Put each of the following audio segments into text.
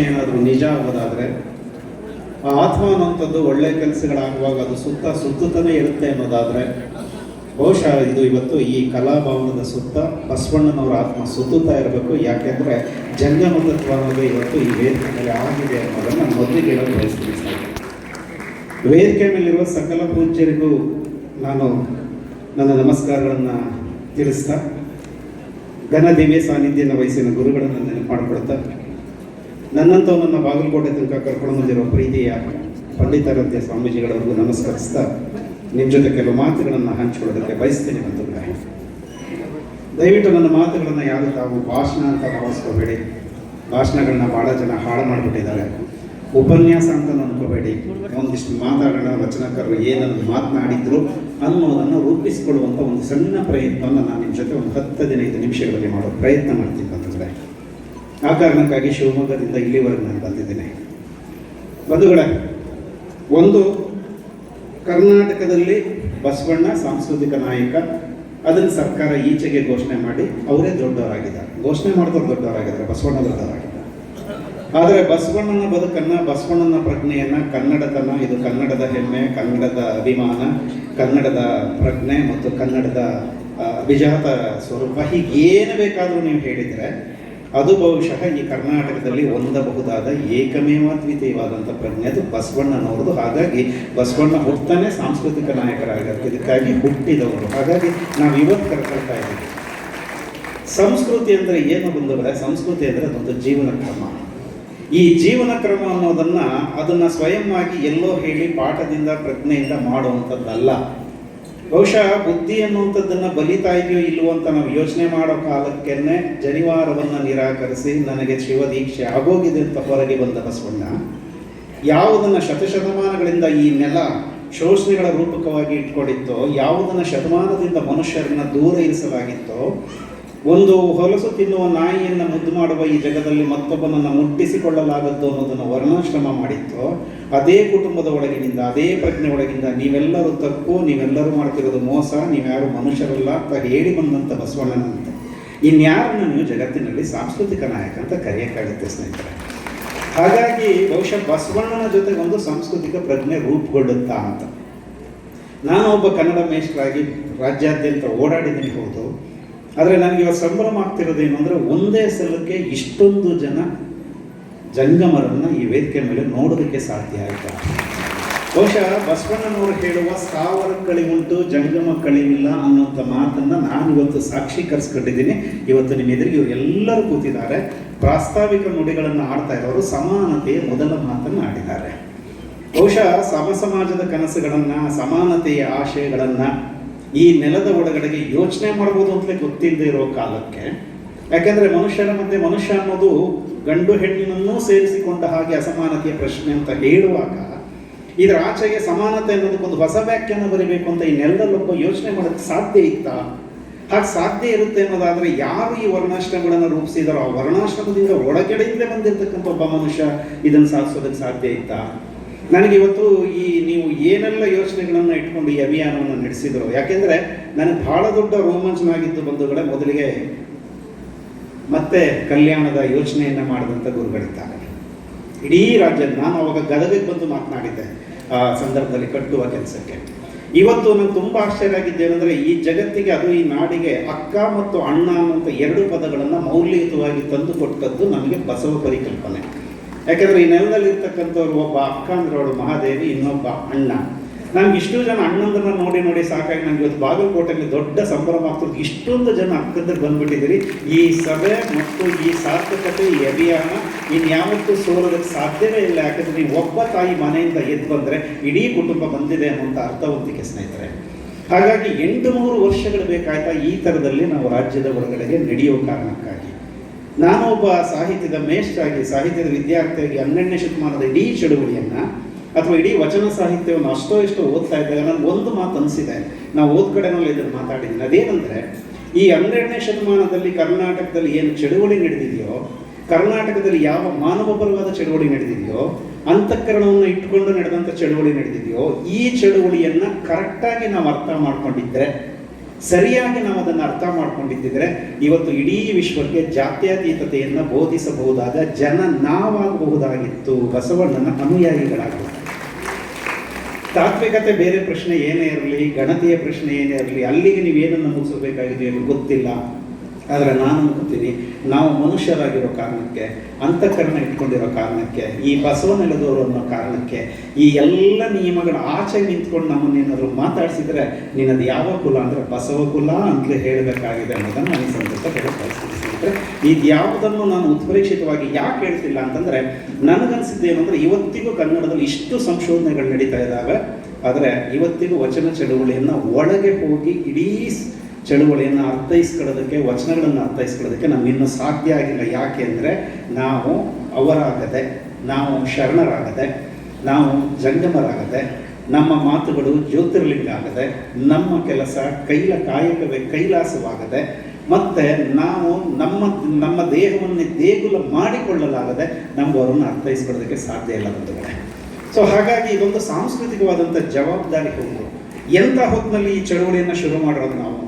ಏನಾದರೂ ನಿಜ ಆಗೋದಾದರೆ ಆ ಆತ್ಮ ಅನ್ನೋಂಥದ್ದು ಒಳ್ಳೆ ಕೆಲಸಗಳಾಗುವಾಗ ಅದು ಸುತ್ತ ಸುತ್ತುತ್ತಾನೆ ಇರುತ್ತೆ ಅನ್ನೋದಾದರೆ ಬಹುಶಃ ಇದು ಇವತ್ತು ಈ ಕಲಾಭವನದ ಸುತ್ತ ಬಸವಣ್ಣನವರ ಆತ್ಮ ಸುತ್ತುತ್ತಾ ಇರಬೇಕು ಯಾಕೆಂದರೆ ಜಂಗಮತತ್ವ ಅನ್ನೋದು ಇವತ್ತು ಈ ವೇದಿಕೆ ಮೇಲೆ ಆಗಿದೆ ಅನ್ನೋದನ್ನು ನಾನು ಮೊದಲಿಗೆ ಹೇಳಲು ಬಯಸ್ತೀನಿ. ವೇದಿಕೆ ಮೇಲಿರುವ ಸಕಲ ಪೂಜ್ಯರಿಗೂ ನಾನು ನನ್ನ ನಮಸ್ಕಾರಗಳನ್ನು ತಿಳಿಸ್ತಾ ಘನ ದಿವ್ಯ ಸಾನ್ನಿಧ್ಯನ ವಯಸ್ಸಿನ ಗುರುಗಳನ್ನು ನೆನಪು ಮಾಡಿಕೊಡ್ತಾ ನನ್ನಂತ ನನ್ನ ಬಾಗಲಕೋಟೆ ತನಕ ಕರ್ಕೊಂಡು ಬಂದಿರೋ ಪ್ರೀತಿಯ ಪಂಡಿತಾರಾಧ್ಯ ಸ್ವಾಮೀಜಿಗಳವರೆಗೂ ನಮಸ್ಕರಿಸ್ತಾ ನಿಮ್ಮ ಜೊತೆ ಕೆಲವು ಮಾತುಗಳನ್ನು ಹಂಚಿಕೊಳ್ಳೋದಕ್ಕೆ ಬಯಸ್ತೇನೆ ಅಂತ ದಯವಿಟ್ಟು ನನ್ನ ಮಾತುಗಳನ್ನು ಯಾರು ತಾವು ಭಾಷಣ ಅಂತ ಭಾವಿಸ್ಕೋಬೇಡಿ. ಭಾಷಣಗಳನ್ನ ಭಾಳ ಜನ ಹಾಳು ಮಾಡಿಬಿಟ್ಟಿದ್ದಾರೆ. ಉಪನ್ಯಾಸ ಅಂತ ಅನ್ಕೋಬೇಡಿ ಒಂದಿಷ್ಟು ಮಾತಾಡೋಣ ರಚನಾಕಾರರು ಏನನ್ನು ಮಾತನಾಡಿದ್ರು ಅನ್ನೋದನ್ನು ರೂಪಿಸಿಕೊಳ್ಳುವಂಥ ಒಂದು ಸಣ್ಣ ಪ್ರಯತ್ನವನ್ನು ನಾನು ನಿಮ್ಮ ಜೊತೆ ಒಂದು ಹತ್ತು ಹದಿನೈದು ನಿಮಿಷಗಳಲ್ಲಿ ಮಾಡೋ ಪ್ರಯತ್ನ ಮಾಡ್ತೀನಿ. ಆ ಕಾರಣಕ್ಕಾಗಿ ಶಿವಮೊಗ್ಗದಿಂದ ಇಲ್ಲಿವರೆಗೆ ನಾನು ಬಂದಿದ್ದೇನೆ. ಬಂಧುಗಳೇ, ಒಂದು ಕರ್ನಾಟಕದಲ್ಲಿ ಬಸವಣ್ಣ ಸಾಂಸ್ಕೃತಿಕ ನಾಯಕ, ಅದನ್ನು ಸರ್ಕಾರ ಈಚೆಗೆ ಘೋಷಣೆ ಮಾಡಿ ಅವರೇ ದೊಡ್ಡವರಾಗಿದ್ದಾರೆ. ಘೋಷಣೆ ಮಾಡಿದವರು ದೊಡ್ಡವರಾಗಿದ್ದಾರೆ, ಬಸವಣ್ಣ ದೊಡ್ಡವರಾಗಿದ್ದಾರೆ. ಆದರೆ ಬಸವಣ್ಣನ ಬದುಕನ್ನು, ಬಸವಣ್ಣನ ಪ್ರಜ್ಞೆಯನ್ನ, ಕನ್ನಡತನ, ಇದು ಕನ್ನಡದ ಹೆಮ್ಮೆ, ಕನ್ನಡದ ಅಭಿಮಾನ, ಕನ್ನಡದ ಪ್ರಜ್ಞೆ ಮತ್ತು ಕನ್ನಡದ ಅಭಿಜಾತ ಸ್ವರೂಪ ಹೀಗೆ ಏನು ಬೇಕಾದರೂ ನೀವು ಹೇಳಿದರೆ ಅದು ಬಹುಶಃ ಈ ಕರ್ನಾಟಕದಲ್ಲಿ ಹೊಂದಬಹುದಾದ ಏಕಮೇವ ದ್ವಿತೀಯವಾದಂಥ ಪ್ರಜ್ಞೆ. ಅದು ಬಸವಣ್ಣನವ್ರದ್ದು. ಹಾಗಾಗಿ ಬಸವಣ್ಣ ಹುಟ್ಟನೆ ಸಾಂಸ್ಕೃತಿಕ ನಾಯಕರಾಗಿರ್ತಾರೆ ಇದಕ್ಕಾಗಿ ಹುಟ್ಟಿದವರು. ಹಾಗಾಗಿ ನಾವು ಇವತ್ತು ಕರ್ಕೊಳ್ತಾ ಇದ್ದೀವಿ. ಸಂಸ್ಕೃತಿ ಅಂದರೆ ಏನು ಬಂದರೆ ಸಂಸ್ಕೃತಿ ಅಂದರೆ ಅದೊಂದು ಜೀವನ ಕ್ರಮ. ಈ ಜೀವನ ಕ್ರಮ ಅನ್ನೋದನ್ನು ಅದನ್ನು ಸ್ವಯಂ ಆಗಿ ಎಲ್ಲೋ ಹೇಳಿ ಪಾಠದಿಂದ, ಪ್ರಜ್ಞೆಯಿಂದ ಮಾಡುವಂಥದ್ದಲ್ಲ. ಬಹುಶಃ ಬುದ್ಧಿ ಅನ್ನುವಂಥದ್ದನ್ನು ಬಲಿತಾ ಇದೆಯೋ ಇಲ್ವೋ ಅಂತ ನಾವು ಯೋಚನೆ ಮಾಡೋ ಕಾಲಕ್ಕೆನೆ ಜನಿವಾರವನ್ನು ನಿರಾಕರಿಸಿ ನನಗೆ ಶಿವದೀಕ್ಷೆ ಆಗೋಗಿದೆ ಅಂತ ಹೊರಗೆ ಬಂದ ಬಸವಣ್ಣ, ಯಾವುದನ್ನ ಶತಶತಮಾನಗಳಿಂದ ಈ ನೆಲ ಶೋಷಣೆಗಳ ರೂಪಕವಾಗಿ ಇಟ್ಕೊಂಡಿತ್ತೋ, ಯಾವುದನ್ನ ಶತಮಾನದಿಂದ ಮನುಷ್ಯರನ್ನ ದೂರ ಇರಿಸಲಾಗಿತ್ತೋ ಒಂದು ಹೊಲಸು ತಿನ್ನುವ ನಾಯಿಯನ್ನು ಮುದ್ದು ಮಾಡುವ ಈ ಜಗದಲ್ಲಿ ಮತ್ತೊಬ್ಬನನ್ನ ಮುಟ್ಟಿಸಿಕೊಳ್ಳಲಾಗದ್ದು ಅನ್ನೋದನ್ನು ವರ್ಣಾಶ್ರಮ ಮಾಡಿತ್ತು. ಅದೇ ಕುಟುಂಬದ ಒಳಗಿನಿಂದ, ಅದೇ ಪ್ರಜ್ಞೆ ಒಳಗಿಂದ ನೀವೆಲ್ಲರೂ ತಪ್ಪು, ನೀವೆಲ್ಲರೂ ಮಾಡ್ತಿರೋದು ಮೋಸ, ನೀವ್ಯಾರು ಮನುಷ್ಯರಲ್ಲ ಅಂತ ಹೇಳಿ ಬಂದಂಥ ಬಸವಣ್ಣನಂತೆ. ಇನ್ಯಾರನ್ನು ನೀವು ಜಗತ್ತಿನಲ್ಲಿ ಸಾಂಸ್ಕೃತಿಕ ನಾಯಕ ಅಂತ ಕರೆಯಕ್ಕಾಗುತ್ತೆ ಸ್ನೇಹಿತರೆ. ಹಾಗಾಗಿ ಬಹುಶಃ ಬಸವಣ್ಣನ ಜೊತೆಗೆ ಒಂದು ಸಾಂಸ್ಕೃತಿಕ ಪ್ರಜ್ಞೆ ರೂಪುಗೊಳ್ಳುತ್ತಾ ಅಂತ. ನಾನು ಒಬ್ಬ ಕನ್ನಡ ಮೇಷ್ಟ್ರಾಗಿ ರಾಜ್ಯಾದ್ಯಂತ ಓಡಾಡಿದ್ದೀನಿ ಹೌದು. ಆದರೆ ನನಗೆ ಇವತ್ತು ಸಂಭ್ರಮ ಆಗ್ತಿರೋದೇನು ಅಂದರೆ ಒಂದೇ ಸಲಕ್ಕೆ ಇಷ್ಟೊಂದು ಜನ ಜಂಗಮರನ್ನು ಈ ವೇದಿಕೆ ಮೇಲೆ ನೋಡೋದಕ್ಕೆ ಸಾಧ್ಯ ಆಯಿತು? ಬಹುಶಃ ಬಸವಣ್ಣನವರು ಹೇಳುವ ಸಾವಿರ ಕಳಿವುಂಟು ಜಂಗಮ ಕಳಿವಿಲ್ಲ ಅನ್ನೋಂಥ ಮಾತನ್ನು ನಾನು ಇವತ್ತು ಸಾಕ್ಷೀಕರಿಸ್ಕೊಂಡಿದ್ದೀನಿ ಇವತ್ತು ನಿಮ್ಮ ಎದುರಿಗೆ ಇವರೆಲ್ಲರೂ ಕೂತಿದ್ದಾರೆ. ಪ್ರಾಸ್ತಾವಿಕ ನುಡಿಗಳನ್ನು ಆಡ್ತಾ ಇರೋರು ಸಮಾನತೆಯ ಮೊದಲ ಮಾತನ್ನು ಆಡಿದ್ದಾರೆ. ಬಹುಶಃ ಸಮ ಸಮಾಜದ ಕನಸುಗಳನ್ನು, ಸಮಾನತೆಯ ಆಶಯಗಳನ್ನು ಈ ನೆಲದ ಒಳಗಡೆಗೆ ಯೋಚನೆ ಮಾಡ್ಬೋದು ಅಂತಲೇ ಗೊತ್ತಿಲ್ಲದೆ ಇರೋ ಕಾಲಕ್ಕೆ. ಯಾಕೆಂದರೆ ಮನುಷ್ಯನ ಮಧ್ಯೆ ಮನುಷ್ಯ ಅನ್ನೋದು ಗಂಡು ಹೆಣ್ಣಿನನ್ನೂ ಸೇರಿಸಿಕೊಂಡ ಹಾಗೆ ಅಸಮಾನತೆಯ ಪ್ರಶ್ನೆ ಅಂತ ಹೇಳುವಾಗ, ಇದರ ಆಚೆಗೆ ಸಮಾನತೆ ಅನ್ನೋದಕ್ಕೊಂದು ಹೊಸ ವ್ಯಾಖ್ಯಾನ ಬರೀಬೇಕು ಅಂತ ಈ ನೆಲದಲ್ಲೊಬ್ಬ ಯೋಚನೆ ಮಾಡೋಕ್ಕೆ ಸಾಧ್ಯ ಇತ್ತಾ? ಹಾಗೆ ಸಾಧ್ಯ ಇರುತ್ತೆ ಅನ್ನೋದಾದರೆ ಯಾರು ಈ ವರ್ಣಾಶ್ರಮಗಳನ್ನು ರೂಪಿಸಿದಾರೋ ಆ ವರ್ಣಾಶ್ರಮದಿಂದ ಒಳಗಡೆಯಿಂದ ಬಂದಿರತಕ್ಕಂಥ ಒಬ್ಬ ಮನುಷ್ಯ ಇದನ್ನು ಸಾಧಿಸೋದಕ್ಕೆ ಸಾಧ್ಯ ಇತ್ತಾ? ನನಗೆ ಇವತ್ತು ಈ ನೀವು ಏನೆಲ್ಲ ಯೋಚನೆಗಳನ್ನು ಇಟ್ಕೊಂಡು ಈ ಅಭಿಯಾನವನ್ನು ನಡೆಸಿದ್ರು, ಯಾಕೆಂದ್ರೆ ನನಗೆ ಬಹಳ ದೊಡ್ಡ ರೋಮಾಂಚನ ಆಗಿದ್ದು ಬಂಧುಗಳೇ, ಮೊದಲಿಗೆ ಮತ್ತೆ ಕಲ್ಯಾಣದ ಯೋಚನೆಯನ್ನು ಮಾಡಿದಂಥ ಗುರುಗಳಿದ್ದಾರೆ. ಇಡೀ ರಾಜ್ಯ, ನಾನು ಅವಾಗ ಗದಗಕ್ಕೆ ಬಂದು ಮಾತನಾಡಿದ್ದೆ, ಆ ಸಂದರ್ಭದಲ್ಲಿ ಕಟ್ಟುವ ಕೆಲಸಕ್ಕೆ. ಇವತ್ತು ನಾನು ತುಂಬ ಆಶ್ಚರ್ಯ ಆಗಿದ್ದೇನೆಂದರೆ ಈ ಜಗತ್ತಿಗೆ ಅದು ಈ ನಾಡಿಗೆ ಅಕ್ಕ ಮತ್ತು ಅಣ್ಣ ಅನ್ನುವಂಥ ಎರಡು ಪದಗಳನ್ನು ಮೌಲ್ಯಯುತವಾಗಿ ತಂದು ಕೊಟ್ಟದ್ದು ನಮಗೆ ಬಸವ ಪರಿಕಲ್ಪನೆ. ಯಾಕಂದ್ರೆ ಈ ನೆಲದಲ್ಲಿ ಇರ್ತಕ್ಕಂಥವ್ರು ಒಬ್ಬ ಅಕ್ಕ ಅಂದ್ರೆ ಅವಳು ಮಹಾದೇವಿ, ಇನ್ನೊಬ್ಬ ಅಣ್ಣ. ನಮ್ಗೆ ಇಷ್ಟು ಜನ ಅಣ್ಣಂದ್ರನ್ನ ನೋಡಿ ನೋಡಿ ಸಾಕಾಗಿ ನಂಗೆ ಇವತ್ತು ಬಾಗಲಕೋಟೆಯಲ್ಲಿ ದೊಡ್ಡ ಸಂಭ್ರಮ ಆಗ್ತದೆ ಇಷ್ಟೊಂದು ಜನ ಅಕ್ಕಂದ್ರೆ ಬಂದ್ಬಿಟ್ಟಿದ್ದೀರಿ. ಈ ಸಭೆ ಮತ್ತು ಈ ಸಾರ್ಥಕತೆ, ಈ ಅಭಿಯಾನ ಇನ್ಯಾವತ್ತೂ ಸೋಲೋದಕ್ಕೆ ಸಾಧ್ಯವೇ ಇಲ್ಲ. ಯಾಕಂದ್ರೆ ನೀವು ಒಬ್ಬ ತಾಯಿ ಮನೆಯಿಂದ ಎದ್ದು ಬಂದರೆ ಇಡೀ ಕುಟುಂಬ ಬಂದಿದೆ ಅನ್ನುವಂಥ ಅರ್ಥವಂತಿಕೆ ಸ್ನೇಹಿತರೆ. ಹಾಗಾಗಿ ಎಂಟು ನೂರು ವರ್ಷಗಳು ಬೇಕಾಯ್ತಾ ಈ ಥರದಲ್ಲಿ ನಾವು ರಾಜ್ಯದ ಒಳಗಡೆಗೆ ನಡೆಯೋ ಕಾರಣಕ್ಕಾಗಿ. ನಾನು ಒಬ್ಬ ಸಾಹಿತ್ಯದ ಮೇಷ್ಟಾಗಿ ಸಾಹಿತ್ಯದ ವಿದ್ಯಾರ್ಥಿಯಾಗಿ ಹನ್ನೆರಡನೇ ಶತಮಾನದ ಇಡೀ ಚಳುವಳಿಯನ್ನ ಅಥವಾ ಇಡೀ ವಚನ ಸಾಹಿತ್ಯವನ್ನು ಅಷ್ಟೋ ಎಷ್ಟೋ ಓದ್ತಾ ಇದ್ದಾಗ ನನಗೆ ಒಂದು ಮಾತು ಅನಿಸಿದೆ. ನಾವು ಓದ್ ಕಡೆನಲ್ಲಿ ಇದನ್ನು ಮಾತಾಡಿದ್ದೀನಿ. ಅದೇನೆಂದರೆ, ಈ ಹನ್ನೆರಡನೇ ಶತಮಾನದಲ್ಲಿ ಕರ್ನಾಟಕದಲ್ಲಿ ಏನು ಚಳುವಳಿ ನಡೆದಿದೆಯೋ, ಕರ್ನಾಟಕದಲ್ಲಿ ಯಾವ ಮಾನವಪರವಾದ ಚಳುವಳಿ ನಡೆದಿದೆಯೋ, ಅಂತಃಕರಣವನ್ನು ಇಟ್ಟುಕೊಂಡು ನಡೆದಂಥ ಚಳುವಳಿ ನಡೆದಿದೆಯೋ, ಈ ಚಳುವಳಿಯನ್ನು ಕರೆಕ್ಟಾಗಿ ನಾವು ಅರ್ಥ ಮಾಡ್ಕೊಂಡಿದ್ರೆ ಸರಿಯಾಗಿ ನಾವು ಅದನ್ನು ಅರ್ಥ ಮಾಡ್ಕೊಂಡಿದ್ದಿದ್ರೆ ಇವತ್ತು ಇಡೀ ವಿಶ್ವಕ್ಕೆ ಜಾತ್ಯತೀತತೆಯನ್ನು ಬೋಧಿಸಬಹುದಾದ ಜನ ನಾವಾಗಬಹುದಾಗಿತ್ತು ಬಸವಣ್ಣನ ಅನುಯಾಯಿಗಳಾಗಬಹುದು ತಾತ್ವಿಕತೆ ಬೇರೆ ಪ್ರಶ್ನೆ ಏನೇ ಇರಲಿ, ಗಣತಿಯ ಪ್ರಶ್ನೆ ಏನೇ ಇರಲಿ, ಅಲ್ಲಿಗೆ ನೀವೇನನ್ನು ಮುಗಿಸಬೇಕಾಗಿದೆ ಗೊತ್ತಿಲ್ಲ. ಆದರೆ ನಾನು ಅನ್ಕೋತೀನಿ ನಾವು ಮನುಷ್ಯರಾಗಿರೋ ಕಾರಣಕ್ಕೆ, ಅಂತಃಕರಣ ಇಟ್ಕೊಂಡಿರೋ ಕಾರಣಕ್ಕೆ, ಈ ಬಸವನೆಲೆದವರು ಅನ್ನೋ ಕಾರಣಕ್ಕೆ, ಈ ಎಲ್ಲ ನಿಯಮಗಳ ಆಚೆ ನಿಂತ್ಕೊಂಡು ನಮ್ಮನ್ನೇನಾದರೂ ಮಾತಾಡಿಸಿದ್ರೆ ನಿನ್ನದು ಯಾವ ಕುಲ ಅಂದರೆ ಬಸವ ಕುಲ ಅಂತಲೇ ಹೇಳಬೇಕಾಗಿದೆ ಅನ್ನೋದನ್ನು ನಾನು ಸಂದರ್ಭ ಹೇಳೋ ಪರಿಸ್ಥಿತಿ ಸ್ನೇಹಿತರೆ, ಇದು ಯಾವುದನ್ನು ನಾನು ಉತ್ಪ್ರೇಕ್ಷಿತವಾಗಿ ಯಾಕೆ ಹೇಳ್ತಿಲ್ಲ ಅಂತಂದರೆ, ನನಗನ್ಸಿದ್ದು ಏನಂದರೆ ಇವತ್ತಿಗೂ ಕನ್ನಡದಲ್ಲಿ ಇಷ್ಟು ಸಂಶೋಧನೆಗಳು ನಡೀತಾ ಇದ್ದಾವೆ, ಆದರೆ ಇವತ್ತಿಗೂ ವಚನ ಚಳುವಳಿಯನ್ನು ಒಳಗೆ ಹೋಗಿ ಇಡೀ ಚಳುವಳಿಯನ್ನು ಅರ್ಥೈಸ್ಕೊಳ್ಳೋದಕ್ಕೆ, ವಚನಗಳನ್ನು ಅರ್ಥೈಸ್ಕೊಳ್ಳೋದಕ್ಕೆ ನಮ್ಮಿನ್ನೂ ಸಾಧ್ಯ ಆಗಿಲ್ಲ. ಯಾಕೆ ಅಂದರೆ ನಾವು ಅವರಾಗದೆ, ನಾವು ಶರಣರಾಗದೆ, ನಾವು ಜಂಗಮರಾಗದೆ, ನಮ್ಮ ಮಾತುಗಳು ಜ್ಯೋತಿರ್ಲಿಂಗ ಆಗದೆ ನಮ್ಮ ಕೆಲಸ ಕೈಲ ಕಾಯಕವೇ, ಕೈಲಾಸವಾಗದೆ, ಮತ್ತು ನಾವು ನಮ್ಮ ನಮ್ಮ ದೇಹವನ್ನು ದೇಗುಲ ಮಾಡಿಕೊಳ್ಳಲಾಗದೆ ನಮ್ಮವರನ್ನು ಅರ್ಥೈಸ್ಕೊಳ್ಳೋದಕ್ಕೆ ಸಾಧ್ಯ ಇಲ್ಲ ಬಂಧುಗಳೇ. ಸೊ ಹಾಗಾಗಿ ಇದೊಂದು ಸಾಂಸ್ಕೃತಿಕವಾದಂಥ ಜವಾಬ್ದಾರಿ ಹೊಂದು ಎಂಥ ಹೊತ್ತಿನಲ್ಲಿ ಈ ಚಳುವಳಿಯನ್ನು ಶುರು ಮಾಡಿರೋದು ನಾವು?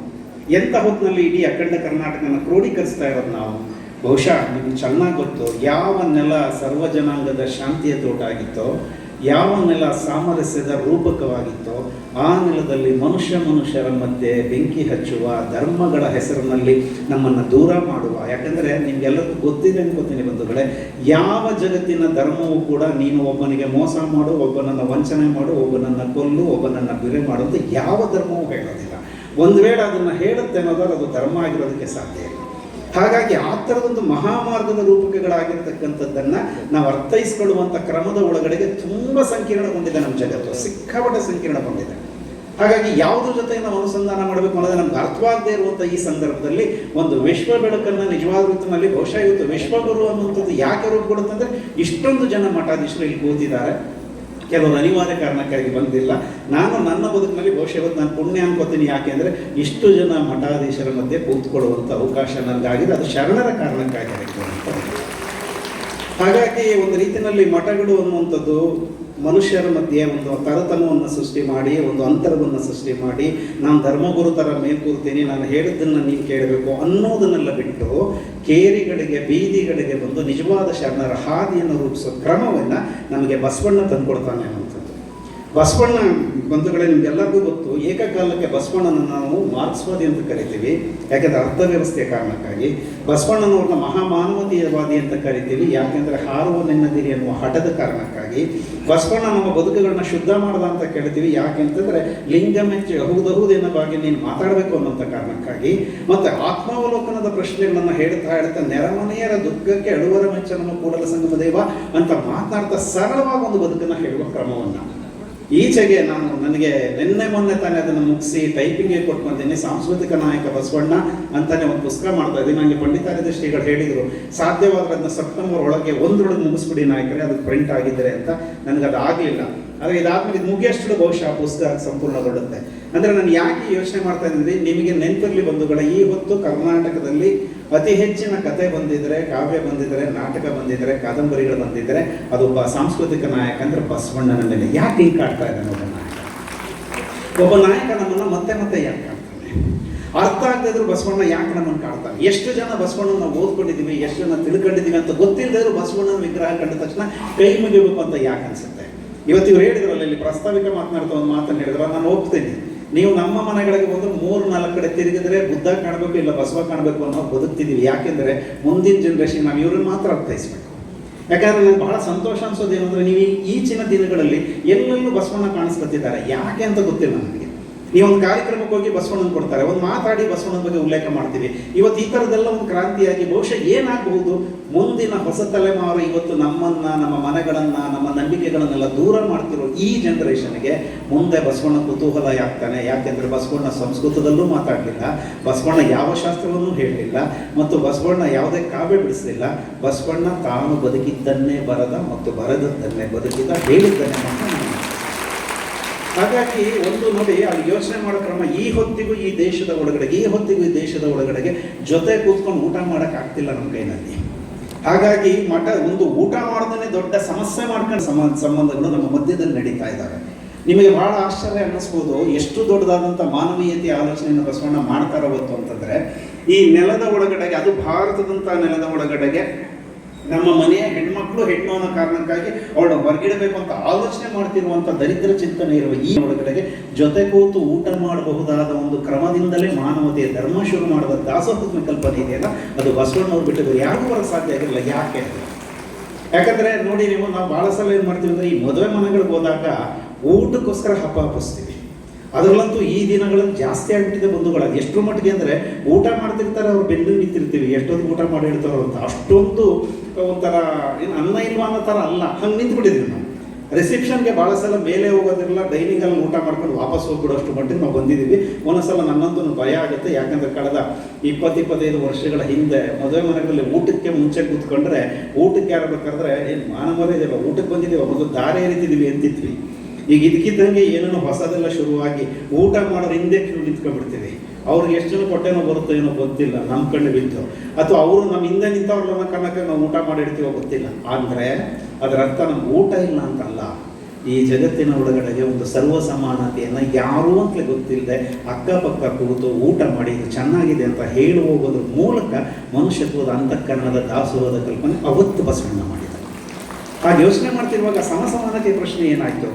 ಎಂಥ ಹೊತ್ತಿನಲ್ಲಿ ಇಡೀ ಅಖಂಡ ಕರ್ನಾಟಕನ ಕ್ರೋಢೀಕರಿಸ್ತಾ ಇರೋದು ನಾವು? ಬಹುಶಃ ನಿಮ್ಗೆ ಚೆನ್ನಾಗಿ ಗೊತ್ತು. ಯಾವ ನೆಲ ಸರ್ವಜನಾಂಗದ ಶಾಂತಿಯ ತೋಟ ಆಗಿತ್ತೋ ಯಾವ ನೆಲ ಸಾಮರಸ್ಯದ ರೂಪಕವಾಗಿತ್ತೋ, ಆ ನೆಲದಲ್ಲಿ ಮನುಷ್ಯ ಮನುಷ್ಯರ ಮಧ್ಯೆ ಬೆಂಕಿ ಹಚ್ಚುವ ಧರ್ಮಗಳ ಹೆಸರಿನಲ್ಲಿ ನಮ್ಮನ್ನು ದೂರ ಮಾಡುವ. ಯಾಕಂದರೆ ನಿಮಗೆಲ್ಲರಿಗೂ ಗೊತ್ತಿದೆ ಅನ್ಕೋತೀನಿ ಬಂಧುಗಳೇ, ಯಾವ ಜಗತ್ತಿನ ಧರ್ಮವೂ ಕೂಡ ನೀನು ಒಬ್ಬನಿಗೆ ಮೋಸ ಮಾಡು, ಒಬ್ಬನನ್ನು ವಂಚನೆ ಮಾಡು, ಒಬ್ಬನನ್ನು ಕೊಲ್ಲು, ಒಬ್ಬನನ್ನು ಬಿರೆ ಮಾಡು ಅಂತ ಯಾವ ಧರ್ಮವೂ ಹೇಳೋದಿಲ್ಲ. ಒಂದು ವೇಳೆ ಅದನ್ನು ಹೇಳುತ್ತೆ ಅನ್ನೋದಾದ್ರೆ ಅದು ಧರ್ಮ ಆಗಿರೋದಕ್ಕೆ ಸಾಧ್ಯ ಇಲ್ಲ. ಹಾಗಾಗಿ ಆ ಥರದೊಂದು ಮಹಾಮಾರ್ಗದ ರೂಪಕಗಳಾಗಿರ್ತಕ್ಕಂಥದ್ದನ್ನು ನಾವು ಅರ್ಥೈಸ್ಕೊಳ್ಳುವಂಥ ಕ್ರಮದ ಒಳಗಡೆಗೆ ತುಂಬ ಸಂಕೀರ್ಣಗೊಂಡಿದೆ ನಮ್ಮ ಜಗತ್ತು. ಸಿಕ್ಕಾಪಟ್ಟೆ ಸಂಕೀರ್ಣಗೊಂಡಿದೆ ಹಾಗಾಗಿ ಯಾವುದ್ರ ಜೊತೆ ನಾವು ಅನುಸಂಧಾನ ಮಾಡಬೇಕು ಅನ್ನೋದು ನಮ್ಗೆ ಅರ್ಥವಾಗದೇ ಇರುವಂಥ ಈ ಸಂದರ್ಭದಲ್ಲಿ ಒಂದು ವಿಶ್ವ ಬೆಳಕನ್ನು ನಿಜವಾದ ರೀತಿಯಲ್ಲಿ ಬಹುಶಃ ಇವತ್ತು ವಿಶ್ವಗುರು ಅನ್ನುವಂಥದ್ದು ಯಾಕೆ ರೂಪುಗೊಡುತ್ತಂದ್ರೆ ಇಷ್ಟೊಂದು ಜನ ಮಠಾಧೀಶರು ಇಲ್ಲಿ ಕೂತಿದ್ದಾರೆ ಕೆಲವರು ಅನಿವಾರ್ಯ ಕಾರಣಕ್ಕಾಗಿ ಬಂದಿಲ್ಲ. ನಾನು ನನ್ನ ಬದುಕಿನಲ್ಲಿ ಬಹುಶಃ ಇವತ್ತು ನಾನು ಪುಣ್ಯ ಅನ್ಕೋತೀನಿ ಯಾಕೆ ಅಂದರೆ ಇಷ್ಟು ಜನ ಮಠಾಧೀಶರ ಮಧ್ಯೆ ಕೂತ್ಕೊಳ್ಳುವಂಥ ಅವಕಾಶ ನನಗಾಗಿದೆ. ಅದು ಶರಣರ ಕಾರಣಕ್ಕಾಗಿ ಹಾಗಾಗಿ ಒಂದು ರೀತಿಯಲ್ಲಿ ಮಠಗಳು ಅನ್ನುವಂಥದ್ದು ಮನುಷ್ಯರ ಮಧ್ಯೆ ಒಂದು ತರತಮವನ್ನು ಸೃಷ್ಟಿ ಮಾಡಿ, ಒಂದು ಅಂತರವನ್ನು ಸೃಷ್ಟಿ ಮಾಡಿ, ನಾನು ಧರ್ಮಗುರು ಥರ ಮೇಲ್ಕೂರ್ತೀನಿ, ನಾನು ಹೇಳಿದ್ದನ್ನು ನೀವು ಕೇಳಬೇಕು ಅನ್ನೋದನ್ನೆಲ್ಲ ಬಿಟ್ಟು ಕೇರಿಗಳಿಗೆ, ಬೀದಿಗಳಿಗೆ ಬಂದು ನಿಜವಾದ ಶರಣರ ಹಾದಿಯನ್ನು ರೂಪಿಸೋ ಕ್ರಮವನ್ನು ನಮಗೆ ಬಸವಣ್ಣ ತಂದುಕೊಡ್ತಾನೆ ಅನ್ನುವಂಥದ್ದು ಬಸವಣ್ಣ ಬಂಧುಗಳೇ ನಿಮ್ಗೆಲ್ಲರಿಗೂ ಗೊತ್ತು, ಏಕಕಾಲಕ್ಕೆ ಬಸವಣ್ಣನ ನಾವು ಮಾರ್ಕ್ಸ್ವಾದಿ ಅಂತ ಕರಿತೀವಿ. ಯಾಕೆಂದ್ರೆ ಅರ್ಥವ್ಯವಸ್ಥೆಯ ಕಾರಣಕ್ಕಾಗಿ. ಬಸವಣ್ಣನವ್ರನ್ನ ಮಹಾಮಾನವತೀಯವಾದಿ ಅಂತ ಕರಿತೀವಿ. ಯಾಕೆಂದ್ರೆ ಹಾರುವ ನೆನ್ನದಿರಿ ಅನ್ನುವ ಹಠದ ಕಾರಣಕ್ಕಾಗಿ. ಬಸವಣ್ಣ ನಮ್ಮ ಬದುಕುಗಳನ್ನ ಶುದ್ಧ ಮಾಡ್ದ ಅಂತ ಕೇಳ್ತೀವಿ. ಯಾಕೆಂತಂದ್ರೆ ಲಿಂಗ ಮೆಚ್ಚಿ ಎನ್ನುವ ಬಗ್ಗೆ ನೀನು ಮಾತಾಡಬೇಕು ಅನ್ನೋಂಥ ಕಾರಣಕ್ಕಾಗಿ. ಮತ್ತೆ ಆತ್ಮಾವಲೋಕನದ ಪ್ರಶ್ನೆಗಳನ್ನು ಹೇಳ್ತಾ ಹೇಳ್ತಾ ನೆರಮನೆಯರ ದುಃಖಕ್ಕೆ ಅಳುವರ ಮೆಚ್ಚನನ್ನು ಕೂಡಲ ಸಂಗಮ ದೇವ ಅಂತ ಮಾತನಾಡ್ತಾ ಸರಳವಾಗಿ ಒಂದು ಬದುಕನ್ನ ಹೇಳುವ ಕ್ರಮವನ್ನ. ಈಚೆಗೆ ನಾನು ನನಗೆ ನಿನ್ನೆ ಮೊನ್ನೆ ತಾನೇ ಅದನ್ನು ಮುಗಿಸಿ ಟೈಪಿಂಗ್ಗೆ ಕೊಟ್ಟು ಬಂದೀನಿ ಸಾಂಸ್ಕೃತಿಕ ನಾಯಕ ಬಸವಣ್ಣ ಅಂತಾನೆ ಒಂದು ಪುಸ್ತಕ ಮಾಡ್ತಾ ಇದ್ದೀನಿ. ನನಗೆ ಪಂಡಿತಾರ್ಯ ಶ್ರೀಗಳು ಹೇಳಿದರು, ಸಾಧ್ಯವಾದ್ರೆ ಅದನ್ನ ಸೆಪ್ಟೆಂಬರ್ ಒಳಗೆ ಒಂದ್ರೊಳಗೆ ಮುಗಿಸ್ಬಿಡಿ ನಾಯಕರೇ ಅದು ಪ್ರಿಂಟ್ ಆಗಿದ್ರೆ ಅಂತ. ನನಗೆ ಅದು ಆಗಲಿಲ್ಲ. ಆದರೆ ಇದಾದ್ಮೇಲೆ ಇದು ಮುಗಿಯಷ್ಟು ಬಹುಶಃ ಪುಸ್ತಕ ಸಂಪೂರ್ಣಗೊಳ್ಳುತ್ತೆ ಅಂದರೆ ನಾನು ಯಾಕೆ ಯೋಚನೆ ಮಾಡ್ತಾ ಇದ್ದೀನಿ? ನಿಮಗೆ ನೆನಪಿರಲಿ ಬಂಧುಗಳ, ಈ ಹೊತ್ತು ಕರ್ನಾಟಕದಲ್ಲಿ ಅತಿ ಹೆಚ್ಚಿನ ಕತೆ ಬಂದಿದ್ರೆ, ಕಾವ್ಯ ಬಂದಿದ್ರೆ, ನಾಟಕ ಬಂದಿದ್ರೆ, ಕಾದಂಬರಿಗಳು ಬಂದಿದ್ರೆ ಅದೊಬ್ಬ ಸಾಂಸ್ಕೃತಿಕ ನಾಯಕ ಅಂದ್ರೆ ಬಸವಣ್ಣನ ಮೇಲೆ. ಯಾಕೆ ಹಿಂಗೆ ಕಾಡ್ತಾ ಇದ್ದಾನೆ ಒಬ್ಬ ನಾಯಕ? ಒಬ್ಬ ನಾಯಕ ನಮ್ಮನ್ನು ಮತ್ತೆ ಮತ್ತೆ ಯಾಕೆ ಕಾಡ್ತಾನೆ ಅರ್ಥ ಆಗದೆ ಇದ್ರು ಬಸವಣ್ಣ ಯಾಕೆ ನಮ್ಮನ್ನು ಕಾಡ್ತಾನೆ ಎಷ್ಟು ಜನ ಬಸವಣ್ಣನ ಓದ್ಕೊಂಡಿದ್ದೀವಿ, ಎಷ್ಟು ಜನ ತಿಳ್ಕೊಂಡಿದ್ದೀವಿ ಅಂತ ಗೊತ್ತಿಲ್ಲದೆ ಇದ್ರು ಬಸವಣ್ಣನ ವಿಗ್ರಹ ಕಂಡ ತಕ್ಷಣ ಕೈ ಮುಗಿಬೇಕು ಅಂತ ಯಾಕೆ ಅನ್ಸುತ್ತೆ? ಇವತ್ತು ಇವ್ರು ಹೇಳಿದ್ರಲ್ಲ, ಇಲ್ಲಿ ಪ್ರಸ್ತಾವಿಕ ಮಾತನಾಡ್ತಾ ಒಂದು ಮಾತನ್ನು ಹೇಳಿದ್ರ. ನಾನು ಒಪ್ತೇನೆ. ನೀವು ನಮ್ಮ ಮನೆಗಳಿಗೆ ಬಂದು ಮೂರು ನಾಲ್ಕು ಕಡೆ ತಿರುಗಿದ್ರೆ ಬುದ್ಧ ಕಾಣಬೇಕು ಇಲ್ಲ ಬಸವ ಕಾಣಬೇಕು ಅನ್ನೋ ಬದುಕ್ತಿದ್ದೀವಿ. ಯಾಕೆಂದ್ರೆ ಮುಂದಿನ ಜನರೇಷನ್ ನಾವು ಇವ್ರನ್ನ ಮಾತ್ರ ಅರ್ಥೈಸ್ಬೇಕು. ಯಾಕಂದ್ರೆ ನನಗೆ ಬಹಳ ಸಂತೋಷ ಅನ್ಸೋದು ಏನಂದ್ರೆ ನೀವು ಈಚಿನ ದಿನಗಳಲ್ಲಿ ಎಲ್ಲೆಲ್ಲೂ ಬಸವಣ್ಣ ಕಾಣಿಸ್ಕೊತಿದ್ದಾರೆ. ಯಾಕೆ ಅಂತ ಗೊತ್ತಿಲ್ಲ ನನಗೆ. ನೀವು ಒಂದು ಕಾರ್ಯಕ್ರಮಕ್ಕೆ ಹೋಗಿ ಬಸವಣ್ಣನ ಕೊಡ್ತಾರೆ, ಒಂದು ಮಾತಾಡಿ ಬಸವಣ್ಣನ ಬಗ್ಗೆ ಉಲ್ಲೇಖ ಮಾಡ್ತೀವಿ ಇವತ್ತು ಈ ಥರದ್ದೆಲ್ಲ ಒಂದು ಕ್ರಾಂತಿಯಾಗಿ ಬಹುಶಃ ಏನಾಗಬಹುದು? ಮುಂದಿನ ಹೊಸ ತಲೆಮಾರು ಇವತ್ತು ನಮ್ಮನ್ನ, ನಮ್ಮ ಮನೆಗಳನ್ನ, ನಮ್ಮ ನಂಬಿಕೆಗಳನ್ನೆಲ್ಲ ದೂರ ಮಾಡ್ತಿರೋ ಈ ಜನರೇಷನ್ಗೆ ಮುಂದೆ ಬಸವಣ್ಣ ಕುತೂಹಲ ಆಗ್ತಾನೆ. ಯಾಕೆಂದ್ರೆ ಬಸವಣ್ಣ ಸಂಸ್ಕೃತದಲ್ಲೂ ಮಾತಾಡಲಿಲ್ಲ, ಬಸವಣ್ಣ ಯಾವ ಶಾಸ್ತ್ರವನ್ನು ಹೇಳಲಿಲ್ಲ, ಮತ್ತು ಬಸವಣ್ಣ ಯಾವುದೇ ಕಾವ್ಯ ಬಿಡಿಸಲಿಲ್ಲ. ಬಸವಣ್ಣ ತಾನು ಬದುಕಿದ್ದನ್ನೇ ಬರದ ಮತ್ತು ಬರದದ್ದನ್ನೇ ಬದುಕಿದ ಹೇಳಿದ್ದನ್ನೇ ಹಾಗಾಗಿ ಒಂದು ನೋಡಿ ಅಲ್ಲಿ ಯೋಚನೆ ಮಾಡೋ ಕ್ರಮ, ಈ ಹೊತ್ತಿಗೂ ಈ ದೇಶದ ಒಳಗಡೆ, ಈ ಹೊತ್ತಿಗೂ ಈ ದೇಶದ ಒಳಗಡೆಗೆ ಜೊತೆ ಕೂತ್ಕೊಂಡು ಊಟ ಮಾಡೋಕ್ಕಾಗ್ತಿಲ್ಲ ನಮ್ಮ ಕೈನಲ್ಲಿ. ಹಾಗಾಗಿ ಮಠ, ಒಂದು ಊಟ ಮಾಡೋದನ್ನೇ ದೊಡ್ಡ ಸಮಸ್ಯೆ ಮಾಡ್ಕೊಂಡು ಸಮ ಸಂಬಂಧಗಳು ನಮ್ಮ ಮಧ್ಯದಲ್ಲಿ ನಡೀತಾ ಇದ್ದಾವೆ. ನಿಮಗೆ ಬಹಳ ಆಶ್ಚರ್ಯ ಅನ್ನಿಸ್ಬೋದು, ಎಷ್ಟು ದೊಡ್ಡದಾದಂಥ ಮಾನವೀಯತೆ ಆಲೋಚನೆಯನ್ನು ಬಸವಣ್ಣ ಮಾಡ್ತಾರ ಹೊತ್ತು ಅಂತಂದರೆ, ಈ ನೆಲದ ಒಳಗಡೆಗೆ, ಅದು ಭಾರತದಂಥ ನೆಲದ ಒಳಗಡೆಗೆ ನಮ್ಮ ಮನೆಯ ಹೆಣ್ಮಕ್ಳು ಹೆಣ್ಣು ಅನ್ನೋ ಕಾರಣಕ್ಕಾಗಿ ಅವಳನ್ನ ಹೊರಗಿಡಬೇಕು ಅಂತ ಆಲೋಚನೆ ಮಾಡ್ತಿರುವಂಥ ದರಿದ್ರ ಚಿಂತನೆ ಇರುವ ಈ ಒಳಗಡೆಗೆ ಜೊತೆ ಕೂತು ಊಟ ಮಾಡಬಹುದಾದ ಒಂದು ಕ್ರಮದಿಂದಲೇ ಮಾನವತೆಯ ಧರ್ಮ ಶುರು ಮಾಡುವ ದಾಸೋಹದ ಕಲ್ಪನೆ ಇದೆಯಲ್ಲ, ಅದು ಬಸವಣ್ಣವ್ರು ಬಿಟ್ಟಿದ್ರು ಯಾರಿಗೂ ಬರೋಕ್ಕೆ ಸಾಧ್ಯ ಆಗಿರಲಿಲ್ಲ ಯಾಕೆ? ಯಾಕಂದ್ರೆ ನೋಡಿ ನೀವು, ನಾವು ಬಹಳ ಸಲ ಏನು ಮಾಡ್ತೀವಿ ಅಂದ್ರೆ ಈ ಮದುವೆ ಮನೆಗಳಿಗೆ ಹೋದಾಗ ಊಟಕ್ಕೋಸ್ಕರ ಹಬ್ಬ ಹಬ್ಬಿಸ್ತೀವಿ. ಅದರಲ್ಲಂತೂ ಈ ದಿನಗಳಲ್ಲಿ ಜಾಸ್ತಿ ಆಗ್ಬಿಟ್ಟಿದೆ ಬಂಧುಗಳು ಎಷ್ಟು ಮಟ್ಟಿಗೆ ಅಂದರೆ ಊಟ ಮಾಡ್ತಿರ್ತಾರೆ ಅವ್ರು ಬೆಂದು ನಿಂತಿರ್ತೀವಿ. ಎಷ್ಟೊಂದು ಊಟ ಮಾಡಿ ಹೇಳ್ತಾರೋ ಅಂತ. ಅಷ್ಟೊಂದು ಒಂಥರ ಏನು ಅನ್ನ ಇಲ್ವಾ ಅನ್ನೋ ಥರ ಅಲ್ಲ. ಹಂಗೆ ನಿಂತ್ಬಿಟ್ಟಿದ್ದೀವಿ ನಾವು. ರಿಸೆಪ್ಷನ್ಗೆ ಭಾಳ ಸಲ ಮೇಲೆ ಹೋಗೋದಿರಲ್ಲ ಡೈನಿಂಗಲ್ಲಿ ಊಟ ಮಾಡ್ಕೊಂಡು ವಾಪಸ್ ಹೋಗ್ಬಿಡೋಷ್ಟು ಮಟ್ಟಿಗೆ ನಾವು ಬಂದಿದ್ದೀವಿ. ಒಂದೊಂದ್ಸಲ ನನ್ನಂತೂ ಭಯ ಆಗುತ್ತೆ. ಯಾಕಂದ್ರೆ ಕಳೆದ ಇಪ್ಪತ್ತು ಇಪ್ಪತ್ತೈದು ವರ್ಷಗಳ ಹಿಂದೆ ಮದುವೆ ಮನೆಗಳಲ್ಲಿ ಊಟಕ್ಕೆ ಮುಂಚೆ ಕೂತ್ಕೊಂಡ್ರೆ ಊಟಕ್ಕೆ ಯಾರು ಬೇಕಾದ್ರೆ ಏನು ಮಾನವರೇ ಇದೆಯಲ್ಲ ಊಟಕ್ಕೆ ಬಂದಿದ್ದೀವಿ, ಮೊದಲು ದಾರಿ ಎರಿತಿದ್ದೀವಿ ಅಂತಿದ್ವಿ. ಈಗ ಇದಕ್ಕಿದ್ದಂಗೆ ಏನೇನೋ ಹೊಸದೆಲ್ಲ ಶುರುವಾಗಿ ಊಟ ಮಾಡೋರು ಹಿಂದೆ ಕ್ಯೂ ನಿಂತ್ಕೊಂಡ್ಬಿಡ್ತೀವಿ. ಅವ್ರಿಗೆ ಎಷ್ಟು ಜನ ಹೊಟ್ಟೆನೋ ಬರುತ್ತೋ ಏನೋ ಗೊತ್ತಿಲ್ಲ ನಮ್ಮ ಕಣ್ಣು ಬಿದ್ದು. ಅಥವಾ ಅವರು ನಮ್ಮ ಹಿಂದೆ ನಿಂತವ್ರನ್ನ ಕಣ್ಣಕ್ಕೆ ನಾವು ಊಟ ಮಾಡಿರ್ತೀವೋ ಗೊತ್ತಿಲ್ಲ. ಅಂದರೆ ಅದರ ಅರ್ಥ ನಮ್ಗೆ ಊಟ ಇಲ್ಲ ಅಂತಲ್ಲ. ಈ ಜಗತ್ತಿನ ಒಳಗಡೆಗೆ ಒಂದು ಸರ್ವ ಸಮಾನತೆಯನ್ನು ಯಾರೂ ಅಂತಲೇ ಗೊತ್ತಿಲ್ಲದೆ ಅಕ್ಕಪಕ್ಕ ಕೂತು ಊಟ ಮಾಡಿ ಇದು ಚೆನ್ನಾಗಿದೆ ಅಂತ ಹೇಳಿ ಹೋಗೋದ್ರ ಮೂಲಕ ಮನುಷ್ಯತ್ವದ ಅಂತಃಕರಣದ ದಾಸೋಹದ ಕಲ್ಪನೆ ಅವತ್ತು ಬಸವಣ್ಣ ಮಾಡಿದ್ದಾರೆ ಆ ಯೋಚನೆ ಮಾಡ್ತಿರುವಾಗ ಸಮ ಸಮಾನತೆಯ ಪ್ರಶ್ನೆ ಏನಾಯ್ತು?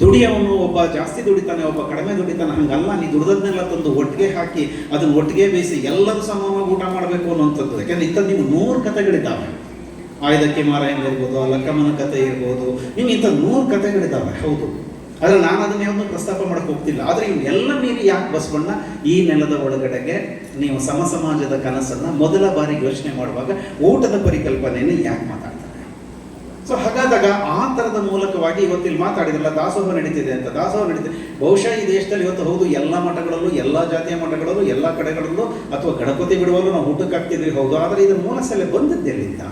ದುಡಿಯವನು ಒಬ್ಬ ಜಾಸ್ತಿ ದುಡಿತಾನೆ, ಒಬ್ಬ ಕಡಿಮೆ ದುಡಿತಾನೆ, ಹಂಗಲ್ಲ, ನೀ ದುಡಿದನ್ನೆಲ್ಲ ತಂದು ಒಟ್ಟಿಗೆ ಹಾಕಿ, ಅದನ್ನ ಒಟ್ಟಿಗೆ ಬೇಯಿಸಿ ಎಲ್ಲರೂ ಸಮಾನವಾಗಿ ಊಟ ಮಾಡಬೇಕು ಅನ್ನೋಂಥದ್ದು ಯಾಕಂದ್ರೆ ಇಂಥ ನೀವು ನೂರು ಕಥೆಗಳಿದ್ದಾವೆ. ಆಯುಧಕ್ಕೆ ಮಾರಾಯಣ ಇರ್ಬೋದು ಲಕ್ಕಮ್ಮನ ಕಥೆ ಇರ್ಬೋದು ನೀವು ಇಂಥ ನೂರು ಕಥೆಗಳಿದ್ದಾವೆ. ಹೌದು. ಆದರೆ ನಾನು ಅದನ್ನ ಯಾವುದೂ ಪ್ರಸ್ತಾಪ ಮಾಡಕ್ಕೆ ಹೋಗ್ತಿಲ್ಲ. ಆದರೆ ಇವನ್ನೆಲ್ಲ ಮೀರಿ ಯಾಕೆ ಬಸವಣ್ಣ ಈ ನೆಲದ ಒಳಗಡೆಗೆ ನೀವು ಸಮ ಸಮಾಜದ ಕನಸನ್ನು ಮೊದಲ ಬಾರಿ ಯೋಚನೆ ಮಾಡುವಾಗ ಊಟದ ಪರಿಕಲ್ಪನೆಯನ್ನು ಯಾಕೆ ಮಾತಾಡ್ತಾರೆ ಸೊ ಹಾಗಾದಾಗ ಆ ಥರದ ಮೂಲಕವಾಗಿ ಇವತ್ತಿಲ್ಲಿ ಮಾತಾಡಿದ್ರಲ್ಲ, ದಾಸೋಹ ನಡೀತಿದೆ ಅಂತ. ದಾಸೋಹ ನಡೀತಿದೆ ಬಹುಶಃ ಈ ದೇಶದಲ್ಲಿ ಇವತ್ತು ಹೌದು, ಎಲ್ಲ ಮಠಗಳಲ್ಲೂ, ಎಲ್ಲ ಜಾತಿಯ ಮಠಗಳಲ್ಲೂ, ಎಲ್ಲ ಕಡೆಗಳಲ್ಲೂ ಅಥವಾ ಗಣಪತಿ ಬಿಡುವಲ್ಲೂ ನಾವು ಊಟಕ್ಕೆ ಹಾಕ್ತಿದ್ವಿ, ಹೌದು. ಆದರೆ ಇದರ ಮೂಲ ಸಲ ಬಂದದ್ದೆಲ್ಲಿಂದ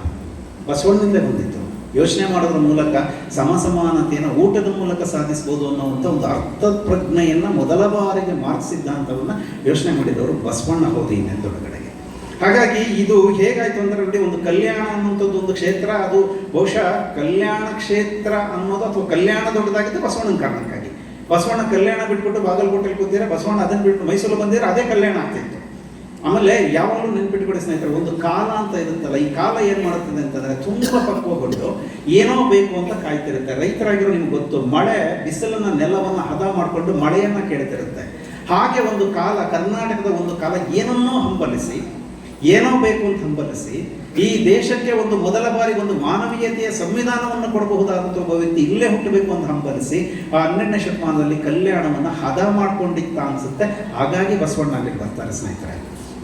ಬಸವಣ್ಣನಿಂದ ಬಂದಿತ್ತು. ಯೋಚನೆ ಮಾಡೋದ್ರ ಮೂಲಕ ಸಮ ಸಮಾನತೆಯನ್ನು ಊಟದ ಮೂಲಕ ಸಾಧಿಸ್ಬೋದು ಅನ್ನೋವಂಥ ಒಂದು ಅರ್ಥ ಪ್ರಜ್ಞೆಯನ್ನು ಮೊದಲ ಬಾರಿಗೆ ಮಾರ್ಕ್ ಸಿದ್ಧಾಂತವನ್ನು ಯೋಚನೆ ಮಾಡಿದವರು ಬಸವಣ್ಣ ಹೌದು ನೆಲದೊಳಗಡೆಗೆ ಹಾಗಾಗಿ ಇದು ಹೇಗಾಯ್ತು ಅಂದ್ರೆ ನೋಡಿ, ಒಂದು ಕಲ್ಯಾಣ ಅನ್ನುವಂಥದ್ದು ಒಂದು ಕ್ಷೇತ್ರ, ಅದು ಬಹುಶಃ ಕಲ್ಯಾಣ ಕ್ಷೇತ್ರ ಅನ್ನೋದು ಅಥವಾ ಕಲ್ಯಾಣ ದೊಡ್ಡದಾಗಿದ್ದು ಬಸವಣ್ಣನ ಕಾರಣಕ್ಕಾಗಿ. ಬಸವಣ್ಣ ಕಲ್ಯಾಣ ಬಿಟ್ಬಿಟ್ಟು ಬಾಗಲಕೋಟೆಯಲ್ಲಿ ಕೂತಿದ್ರೆ ಬಸವಣ್ಣ ಅದನ್ನು ಬಿಟ್ಟು ಮೈಸೂರು ಬಂದಿದ್ರೆ ಅದೇ ಕಲ್ಯಾಣ ಆಗ್ತಿತ್ತು. ಆಮೇಲೆ ಯಾವಾಗಲೂ ನೆನ್ಪಿಟ್ಕೊಡಿ ಸ್ನೇಹಿತರೆ, ಒಂದು ಕಾಲ ಅಂತ ಇರುತ್ತಲ್ಲ, ಈ ಕಾಲ ಏನು ಮಾಡುತ್ತದೆ ಅಂತಂದ್ರೆ ತುಂಬ ಪಕ್ವಗೊಂಡು ಏನೋ ಬೇಕು ಅಂತ ಕಾಯ್ತಿರುತ್ತೆ. ರೈತರಾಗಿರೋ ನಿಮ್ಗೆ ಗೊತ್ತು, ಮಳೆ ಬಿಸಿಲನ್ನ ನೆಲವನ್ನು ಹದ ಮಾಡಿಕೊಂಡು ಮಳೆಯನ್ನ ಕೇಳ್ತಿರುತ್ತೆ. ಹಾಗೆ ಒಂದು ಕಾಲ, ಕರ್ನಾಟಕದ ಒಂದು ಕಾಲ ಏನನ್ನೋ ಹಂಬಲಿಸಿ ಏನೋ ಬೇಕು ಅಂತ ಹಂಬಲಿಸಿ, ಈ ದೇಶಕ್ಕೆ ಒಂದು ಮೊದಲ ಬಾರಿ ಒಂದು ಮಾನವೀಯತೆಯ ಸಂವಿಧಾನವನ್ನು ಕೊಡಬಹುದಾದಂಥ ಒಬ್ಬ ವ್ಯಕ್ತಿ ಇಲ್ಲೇ ಹುಟ್ಟಬೇಕು ಅಂತ ಹಂಬಲಿಸಿ, ಆ ಹನ್ನೆರಡನೇ ಶತಮಾನದಲ್ಲಿ ಕಲ್ಯಾಣವನ್ನು ಹದ ಮಾಡ್ಕೊಂಡಿತ್ತ ಅನ್ಸುತ್ತೆ. ಹಾಗಾಗಿ ಬಸವಣ್ಣ ಅಲ್ಲಿಗೆ ಬರ್ತಾರೆ ಸ್ನೇಹಿತರೆ.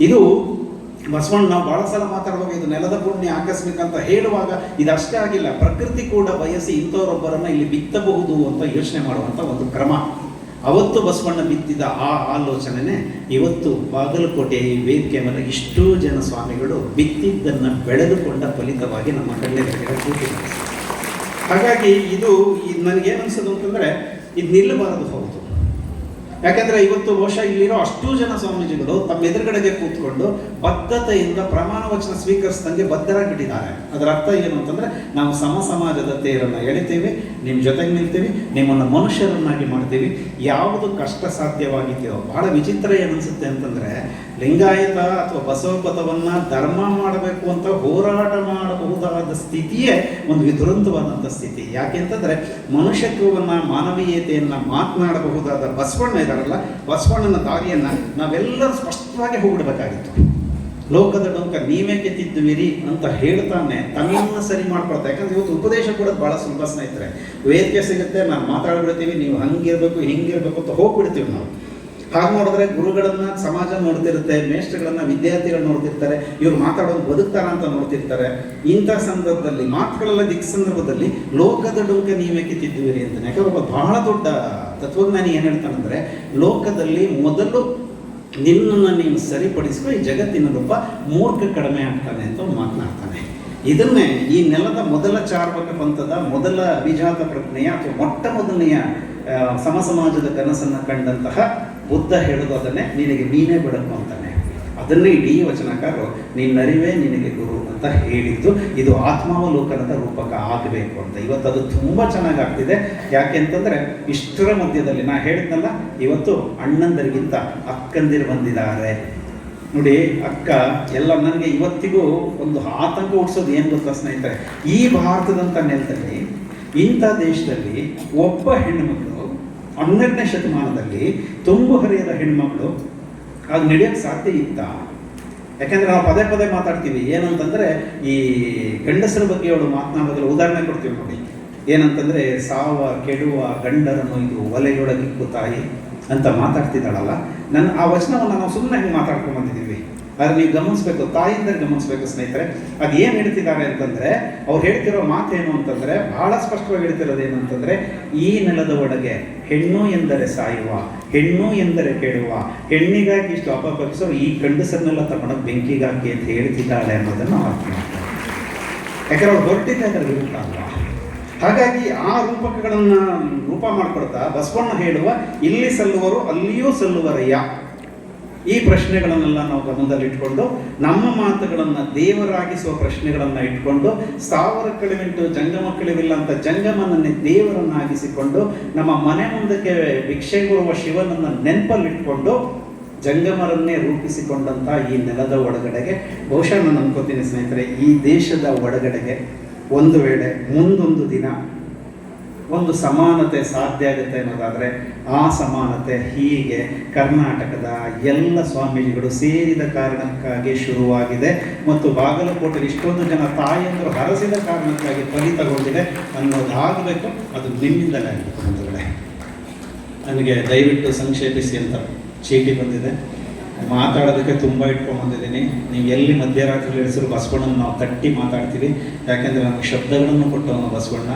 ಇದು ಬಸವಣ್ಣ ಬಹಳ ಸಲ ಮಾತಾಡುವಾಗ ಇದು ನೆಲದ ಪುಣ್ಯ, ಆಕಸ್ಮಿಕ ಅಂತ ಹೇಳುವಾಗ ಇದಷ್ಟೇ ಆಗಿಲ್ಲ. ಪ್ರಕೃತಿ ಕೂಡ ಬಯಸಿ ಇಂಥವರೊಬ್ಬರನ್ನು ಇಲ್ಲಿ ಬಿತ್ತಬಹುದು ಅಂತ ಯೋಚನೆ ಮಾಡುವಂಥ ಒಂದು ಕ್ರಮ. ಅವತ್ತು ಬಸವಣ್ಣ ಬಿತ್ತಿದ ಆ ಆಲೋಚನೆನೇ ಇವತ್ತು ಬಾಗಲಕೋಟೆ ಈ ವೇದಿಕೆ ಮೇಲೆ ಇಷ್ಟೋ ಜನ ಸ್ವಾಮಿಗಳು ಬಿತ್ತಿದ್ದನ್ನು ಬೆಳೆದುಕೊಂಡ ಫಲಿತವಾಗಿ ನಮ್ಮ ಕಣ್ಣೆದುರಿಗೆ ಕೂತಿದ್ದಾರೆ. ಹಾಗಾಗಿ ಇದು ಇದು ನನಗೇನು ಅನ್ಸೋದು ಅಂತಂದರೆ ಇದು ನಿಲ್ಲಬಾರದು ಹೌದು. ಯಾಕಂದ್ರೆ ಇವತ್ತು ಬಹುಶಃ ಇಲ್ಲಿರೋ ಅಷ್ಟೂ ಜನ ಸ್ವಾಮೀಜಿಗಳು ತಮ್ಮ ಎದುರುಗಡೆಗೆ ಕೂತ್ಕೊಂಡು ಬದ್ಧತೆಯಿಂದ ಪ್ರಮಾಣ ವಚನ ಸ್ವೀಕರಿಸಿದಂಗೆ ಬದ್ಧರಾಗಿಟ್ಟಿದ್ದಾರೆ. ಅದರ ಅರ್ಥ ಏನು ಅಂತಂದ್ರೆ ನಾವು ಸಮ ಸಮಾಜದ ತೇರನ್ನು ಎಳಿತೀವಿ ನಿಮ್ಮ ಜೊತೆಗೆ ನಿಲ್ತೀವಿ ನಿಮ್ಮನ್ನು ಮನುಷ್ಯರನ್ನಾಗಿ ಮಾಡ್ತೀವಿ ಯಾವುದು ಕಷ್ಟ ಸಾಧ್ಯವಾಗಿದೆಯೋ ಬಹಳ ವಿಚಿತ್ರ ಏನನ್ಸುತ್ತೆ ಅಂತಂದರೆ, ಲಿಂಗಾಯತ ಅಥವಾ ಬಸವ ಪದವನ್ನ ಧರ್ಮ ಮಾಡಬೇಕು ಅಂತ ಹೋರಾಟ ಮಾಡಬಹುದಾದ ಸ್ಥಿತಿಯೇ ಒಂದು ವಿದುರಂತವಾದಂಥ ಸ್ಥಿತಿ. ಯಾಕೆಂತಂದರೆ ಮನುಷ್ಯತ್ವವನ್ನು, ಮಾನವೀಯತೆಯನ್ನು ಮಾತನಾಡಬಹುದಾದ ಬಸವಣ್ಣ ಇದಾರಲ್ಲ ಬಸವಣ್ಣನ ದಾರಿಯನ್ನು ನಾವೆಲ್ಲರೂ ಸ್ಪಷ್ಟವಾಗಿ ಹೋಗ್ಬಿಡ್ಬೇಕಾಗಿತ್ತು. ಲೋಕದ ಡೊಂಕ ನೀವೇಕೆ ತಿದ್ದುವಿರಿ ಅಂತ ಹೇಳ್ತಾನೆ, ತನ್ನನ್ನು ಸರಿ ಮಾಡ್ಕೊಳ್ತಾ. ಯಾಕಂದ್ರೆ ಇವತ್ತು ಉಪದೇಶ ಕೊಡೋದು ಬಹಳ ಸುಲಭ ಸ್ನೇಹಿತರೆ. ವೇದಿಕೆ ಸಿಗುತ್ತೆ ನಾವು ಮಾತಾಡ್ಬಿಡ್ತೀವಿ, ನೀವು ಹಂಗಿರ್ಬೇಕು, ಹಿಂಗಿರ್ಬೇಕು ಅಂತ ಹೋಗ್ಬಿಡ್ತೀವಿ ನಾವು. ಹಾಗೆ ನೋಡಿದ್ರೆ ಗುರುಗಳನ್ನ ಸಮಾಜ ನೋಡ್ತಿರುತ್ತೆ, ಮೇಷ್ಟ್ರಗಳನ್ನ ವಿದ್ಯಾರ್ಥಿಗಳು ನೋಡ್ತಿರ್ತಾರೆ, ಇವ್ರು ಮಾತಾಡೋದು ಬದುಕ್ತಾರ ಅಂತ ನೋಡ್ತಿರ್ತಾರೆ. ಇಂಥ ಸಂದರ್ಭದಲ್ಲಿ, ಮಾತುಗಳೆಲ್ಲ ದಿಕ್ ಸಂದರ್ಭದಲ್ಲಿ ಲೋಕದ ಡೊಂಕ ನೀವೇಕೆ ತಿದ್ದುವಿರಿ ಅಂತಾನೆ. ಯಾಕಂದ್ರೆ ಒಬ್ಬ ಬಹಳ ದೊಡ್ಡ ತತ್ವಜ್ಞಾನಿ ಏನು ಹೇಳ್ತಾನಂದ್ರೆ, ಲೋಕದಲ್ಲಿ ಮೊದಲು ನಿನ್ನನ್ನು ನೀನು ಸರಿಪಡಿಸ್ಕೊ, ಈ ಜಗತ್ತಿನ ರೂಪ ಮೂರ್ಖ ಕಡಿಮೆ ಆಗ್ತಾನೆ ಅಂತ ಮಾತನಾಡ್ತಾನೆ. ಇದನ್ನೇ ಈ ನೆಲದ ಮೊದಲ ಚಾರ್ವಕ ಪಂಥದ ಮೊದಲ ಅಭಿಜಾತ ಪ್ರಜ್ಞೆಯ ಅಥವಾ ಮೊಟ್ಟ ಮೊದಲನೆಯ ಸಮಸಮಾಜದ ಸಮ ಸಮಾಜದ ಕನಸನ್ನು ಕಂಡಂತಹ ಬುದ್ಧ ಹೇಳೋದು ಅದನ್ನೇ, ನಿನಗೆ ನೀನೇ ಬೆಳಕು ಅಂತಾನೆ. ಅದನ್ನೇ ಇಡೀ ವಚನಕಾರರು ನಿನ್ನರಿವೇ ನಿನಗೆ ಗುರು ಅಂತ ಹೇಳಿದ್ದು, ಇದು ಆತ್ಮಾವಲೋಕನದ ರೂಪಕ ಆಗಬೇಕು ಅಂತ. ಇವತ್ತು ಅದು ತುಂಬ ಚೆನ್ನಾಗಿ ಆಗ್ತಿದೆ. ಯಾಕೆ ಅಂತಂದ್ರೆ, ಇಷ್ಟರ ಮಧ್ಯದಲ್ಲಿ ನಾ ಹೇಳಿದ್ನಲ್ಲ, ಇವತ್ತು ಅಣ್ಣಂದರಿಗಿಂತ ಅಕ್ಕಂದಿರು ಬಂದಿದ್ದಾರೆ. ನೋಡಿ, ಅಕ್ಕ, ಎಲ್ಲ ನನಗೆ ಇವತ್ತಿಗೂ ಒಂದು ಆತಂಕ ಹುಟ್ಟಿಸೋದು ಏನು ಗೊತ್ತಾ ಸ್ನೇಹಿತರೆ? ಈ ಭಾರತದಂಥ ನೆಲದಲ್ಲಿ, ಇಂಥ ದೇಶದಲ್ಲಿ ಒಬ್ಬ ಹೆಣ್ಣುಮಗಳು ಹನ್ನೆರಡನೇ ಶತಮಾನದಲ್ಲಿ ತುಂಬು ಹರಿಯದ ಹೆಣ್ಮಗಳು ಅದು ನಡೆಯೋಕ್ಕೆ ಸಾಧ್ಯ ಇತ್ತ? ಯಾಕೆಂದರೆ ನಾವು ಪದೇ ಪದೇ ಮಾತಾಡ್ತೀವಿ, ಏನಂತಂದ್ರೆ ಈ ಗಂಡಸರ ಬಗ್ಗೆ ಅವಳು ಮಾತನಾಡೋದ್ರಲ್ಲಿ ಉದಾಹರಣೆ ಕೊಡ್ತೀವಿ ನೋಡಿ. ಏನಂತಂದ್ರೆ, ಸಾವ, ಕೆಡುವ, ಗಂಡರನ್ನು ಇದು ಒಲೆಯೊಳಗಿಕ್ಕು ತಾಯಿ ಅಂತ ಮಾತಾಡ್ತಿದ್ದಾಳಲ್ಲ. ನನ್ನ ಆ ವಚನವನ್ನು ನಾವು ಸುಮ್ಮನೆ ಹೆಂಗೆ ಮಾತಾಡ್ಕೊಂಡು ಬಂದಿದ್ದೀವಿ. ಆದ್ರೆ ನೀವು ಗಮನಿಸ್ಬೇಕು ತಾಯಿಯಿಂದ ಗಮನಿಸ್ಬೇಕು ಸ್ನೇಹಿತರೆ. ಅದು ಏನು ಹೇಳ್ತಿದ್ದಾರೆ ಅಂತಂದ್ರೆ, ಅವ್ರು ಹೇಳ್ತಿರೋ ಮಾತೇನು ಅಂತಂದ್ರೆ, ಬಹಳ ಸ್ಪಷ್ಟವಾಗಿ ಹೇಳ್ತಿರೋದು ಏನು ಅಂತಂದ್ರೆ, ಈ ನೆಲದ ಒಳಗೆ ಹೆಣ್ಣು ಎಂದರೆ ಸಾಯುವ, ಹೆಣ್ಣು ಎಂದರೆ ಕೆಡುವ, ಹೆಣ್ಣಿಗಾಗಿ ಇಷ್ಟು ಅಪಪಕ್ಷರು ಈ ಗಂಡಸನ್ನೆಲ್ಲ ತಗೊಂಡು ಬೆಂಕಿಗಾಕಿ ಅಂತ ಹೇಳ್ತಿದ್ದಾಳೆ ಅನ್ನೋದನ್ನು ಅರ್ಥ ಮಾಡ್ತಾರೆ ಯಾಕಂದ್ರೆ ಅವ್ರು ಹೊರಟಿದ್ದಾಗ ಅಲ್ವಾ? ಹಾಗಾಗಿ ಆ ರೂಪಕಗಳನ್ನು ರೂಪ ಮಾಡಿಕೊಡ್ತಾ ಬಸವಣ್ಣ ಹೇಳುವ, ಇಲ್ಲಿ ಸಲ್ಲುವರು ಅಲ್ಲಿಯೂ ಸಲ್ಲುವರಯ್ಯ. ಈ ಪ್ರಶ್ನೆಗಳನ್ನೆಲ್ಲ ನಾವು ಗಮನದಲ್ಲಿಟ್ಕೊಂಡು ನಮ್ಮ ಮಾತುಗಳನ್ನು ದೇವರಾಗಿಸುವ ಪ್ರಶ್ನೆಗಳನ್ನು ಇಟ್ಕೊಂಡು ಸಾವಿರ ಕಳಿವಿಂಟು ಜಂಗಮ ಅಂತ ಜಂಗಮನನ್ನೇ ದೇವರನ್ನಾಗಿಸಿಕೊಂಡು ನಮ್ಮ ಮನೆ ಮುಂದಕ್ಕೆ ಭಿಕ್ಷೆ ಕೊಡುವ ಶಿವನನ್ನು ನೆನಪಲ್ಲಿಟ್ಕೊಂಡು ಜಂಗಮರನ್ನೇ ರೂಪಿಸಿಕೊಂಡಂಥ ಈ ನೆಲದ ಒಳಗಡೆಗೆ ಬಹುಶಃ ನಾನು ಅನ್ಕೋತೀನಿ ಸ್ನೇಹಿತರೆ, ಈ ದೇಶದ ಒಳಗಡೆಗೆ ಒಂದು ವೇಳೆ ಮುಂದೊಂದು ದಿನ ಒಂದು ಸಮಾನತೆ ಸಾಧ್ಯ ಆಗುತ್ತೆ ಅನ್ನೋದಾದರೆ ಆ ಸಮಾನತೆ ಹೀಗೆ ಕರ್ನಾಟಕದ ಎಲ್ಲ ಸ್ವಾಮೀಜಿಗಳು ಸೇರಿದ ಕಾರಣಕ್ಕಾಗಿ ಶುರುವಾಗಿದೆ ಮತ್ತು ಬಾಗಲಕೋಟೆಯಲ್ಲಿ ಇಷ್ಟೊಂದು ಜನ ತಾಯಿಯಂದರು ಹರಸಿದ ಕಾರಣಕ್ಕಾಗಿ ಫಲಿತಗೊಂಡಿದೆ ಅನ್ನೋದಾಗಬೇಕು, ಅದು ನಿಮ್ಮಿಂದಲೇ ಆಗಬೇಕು ಬಂಧುಗಳೇ. ನನಗೆ ದಯವಿಟ್ಟು ಸಂಕ್ಷೇಪಿಸಿ ಅಂತ ಚೀಟಿ ಬಂದಿದೆ. ಮಾತಾಡೋದಕ್ಕೆ ತುಂಬ ಇಟ್ಕೊಂಡು ಬಂದಿದ್ದೀನಿ. ನೀವು ಎಲ್ಲಿ ಮಧ್ಯರಾತ್ರಿ ಇಳಿಸಿದ್ರು ಬಸವಣ್ಣನ ನಾವು ತಟ್ಟಿ ಮಾತಾಡ್ತೀವಿ. ಯಾಕೆಂದರೆ ನಮಗೆ ಶಬ್ದಗಳನ್ನು ಕೊಟ್ಟವನು ಬಸವಣ್ಣ.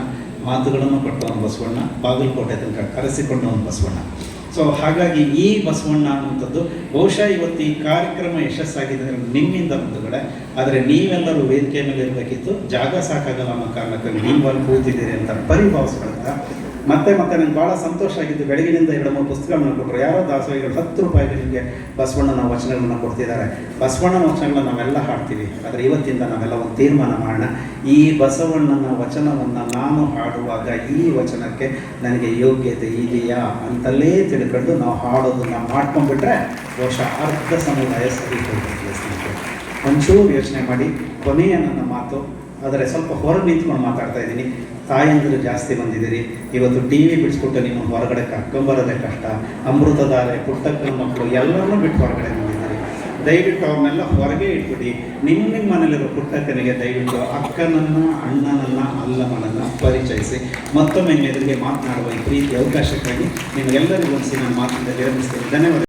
ಮಾತುಗಳನ್ನು ಕೊಟ್ಟವನು ಬಸವಣ್ಣ, ಬಾಗಲಕೋಟೆ ತನಕ ಕರೆಸಿಕೊಂಡವನು ಬಸವಣ್ಣ. ಸೊ ಹಾಗಾಗಿ ಈ ಬಸವಣ್ಣ ಅನ್ನುವಂಥದ್ದು ಬಹುಶಃ ಇವತ್ತು ಈ ಕಾರ್ಯಕ್ರಮ ಯಶಸ್ಸಾಗಿದೆ ನಿಮ್ಮಿಂದ ಮುಂದುಗಡೆ ಆದರೆ ನೀವೆಲ್ಲರೂ ವೇದಿಕೆ ಮೇಲೆ ಇರಬೇಕಿತ್ತು. ಜಾಗ ಸಾಕಾಗಲ್ಲ ಅನ್ನೋ ಕಾರಣಕ್ಕಾಗಿ ನೀವು ಅಲ್ಲಿ ಕೂತಿದ್ದೀರಿ ಅಂತ ಪರಿಭಾವಿಸ್ಕೊಳ್ತಾ ಮತ್ತೆ ಮತ್ತೆ ನಂಗೆ ಭಾಳ ಸಂತೋಷ ಆಗಿದ್ದು ಬೆಳಗಿನಿಂದ ಎರಡು ಮೂರು ಪುಸ್ತಕಗಳನ್ನು ಕೊಟ್ಟರು. ಯಾರೋ ದಾಸೋಹಿಗಳು ಹತ್ತು ರೂಪಾಯಿಗೆ ನಿಮಗೆ ಬಸವಣ್ಣನ ವಚನಗಳನ್ನು ಕೊಡ್ತಿದ್ದಾರೆ. ಬಸವಣ್ಣನ ವಚನಗಳನ್ನ ನಾವೆಲ್ಲ ಹಾಡ್ತೀವಿ. ಆದರೆ ಇವತ್ತಿಂದ ನಾವೆಲ್ಲ ಒಂದು ತೀರ್ಮಾನ ಮಾಡೋಣ. ಈ ಬಸವಣ್ಣನ ವಚನವನ್ನು ನಾನು ಹಾಡುವಾಗ ಈ ವಚನಕ್ಕೆ ನನಗೆ ಯೋಗ್ಯತೆ ಇದೆಯಾ ಅಂತಲೇ ತಿಳ್ಕೊಂಡು ನಾವು ಹಾಡೋದನ್ನು ಮಾಡ್ಕೊಂಡ್ಬಿಟ್ರೆ ಬಹುಶಃ ಅರ್ಧ ಸಮುದಾಯ ಸರಿ ಒಂಚೂರು ಯೋಚನೆ ಮಾಡಿ ಕೊನೆಯ ನನ್ನ ಮಾತು. ಆದರೆ ಸ್ವಲ್ಪ ಹೊರಗೆ ನಿಂತ್ಕೊಂಡು ಮಾತಾಡ್ತಾ ಇದ್ದೀನಿ. ತಾಯಂದಿರು ಜಾಸ್ತಿ ಬಂದಿದ್ದೀರಿ. ಇವತ್ತು ಟಿ ವಿ ಬಿಡಿಸ್ಬಿಟ್ಟು ನಿಮ್ಮ ಹೊರಗಡೆ ಕರ್ಕೊಂಬರೋದೇ ಕಷ್ಟ. ಅಮೃತದಾರೆ, ಪುಟ್ಟಕ್ಕನ ಮಕ್ಕಳು ಎಲ್ಲರನ್ನೂ ಬಿಟ್ಟು ಹೊರಗಡೆ ಬಂದಿದ್ದಾರೆ. ದಯವಿಟ್ಟು ಅವನ್ನೆಲ್ಲ ಹೊರಗೆ ಇಟ್ಬಿಡಿ. ನಿಮ್ಮ ನಿಮ್ಮ ಮನೇಲಿರೋ ಪುಟ್ಟಕ್ಕನಿಗೆ ದಯವಿಟ್ಟು ಅಕ್ಕನನ್ನು, ಅಣ್ಣನನ್ನು, ಅಲ್ಲಮ್ಮನನ್ನು ಪರಿಚಯಿಸಿ. ಮತ್ತೊಮ್ಮೆ ಎದುರಿಗೆ ಮಾತನಾಡುವ ಈ ಪ್ರೀತಿ, ಅವಕಾಶಕ್ಕಾಗಿ ನಿಮಗೆಲ್ಲರಿಗೂ ಒಂದು ನಾನು ಮಾತಿಂದ ವಿರಮಿಸ್ತೀನಿ ಧನ್ಯವಾದ